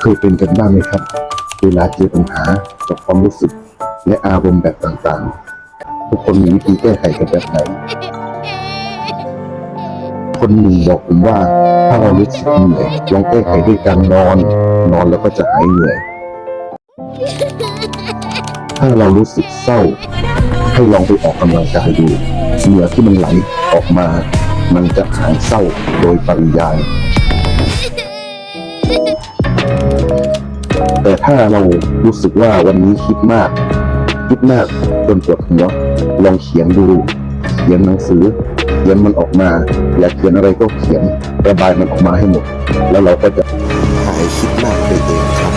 เคยเป็นกันบ้างไหมครับ เวลาเจอปัญหากับความรู้สึก และอารมณ์แบบต่างๆ ทุกคนมีวิธีแก้ไขกันแบบไหน คนหนึ่งบอกผมว่า ถ้าเรารู้สึกเหนื่อยลองแก้ไขด้วยการนอน นอนแล้วก็จะหายเหนื่อย ถ้าเรารู้สึกเศร้า ให้ลองไปออกกำลังกายดูเหงื่อที่มันไหลออกมา มันจะหายเศร้าโดยปริยาย แต่ถ้าเรารู้สึกว่าวันนี้คิดมาก คิดมากจนปวดหัวลองเขียนดูเขียนหนังสือเขียนมันออกมาอยากเขียนอะไรก็เขียนระบายมันออกมาให้หมด แล้วเราก็จะหายคิดมากไปเองครับ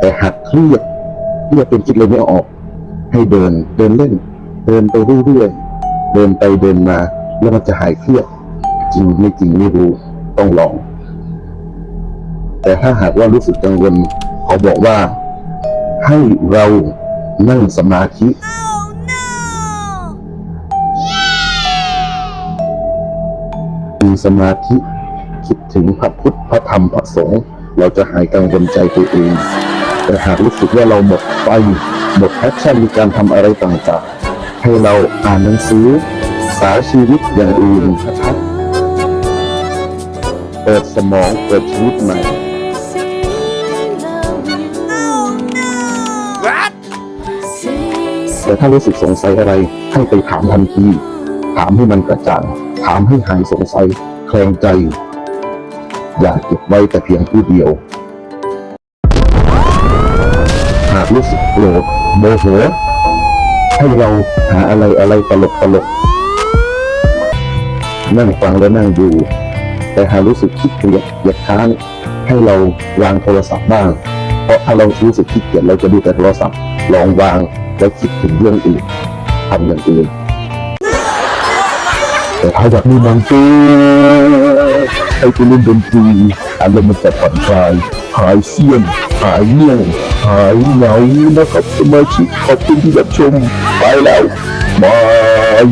แต่หากเครียดเครียดเป็นคิดเลยไม่ออก ให้เดินเดินเล่น เดินไปเรื่อยๆเดินไปเดินมา แล้วมันจะหายเครียดจริงไม่จริงไม่รู้ต้องลอง แต่ถ้าหากว่ารู้สึกกังวลเขาบอกว่า ให้เรานั่งสมาธิมีสมาธิคิดถึงพระพุทธพระธรรมพระสงฆ์เราจะหายกังวลใจตัวเอง แต่หากรู้สึกว่าเราหมดไฟหมดแพชชั่นในการทำอะไรต่างๆ ให้เราอ่านหนังสือ สาชีวิตอย่างอื่นนะครับเปิดสมองเปิดชีวิตใหม่ แต่ถ้ารู้สึกสงสัยอะไร ให้ไปถามทันที ถามให้มันกระจ่าง ถามให้หายสงสัยแคลงใจ อย่าเก็บไว้แต่เพียงผู้เดียว หากรู้สึกโกรธโมโหให้เราหาอะไรอะไรตลกตลกนั่งฟังและนั่งดู แต่หากรู้สึกขี้เกียจเหยียดค้างให้เราวางโทรศัพท์บ้าง เพราะถ้าเรารู้สึกขี้เกียจเราจะดูแต่โทรศัพท์ลองวางและคิดถึงเรื่องอื่นทำอย่างอื่นแต่ถ้าอยากมีมันตัวให้ไปเล่นดนตรีอารมณ์มันจะผ่อนคลายหายเสียนหายเงี่ยงหายเหงานะครับสมาชิกขอบคุณที่รับชมไปแล้วบาย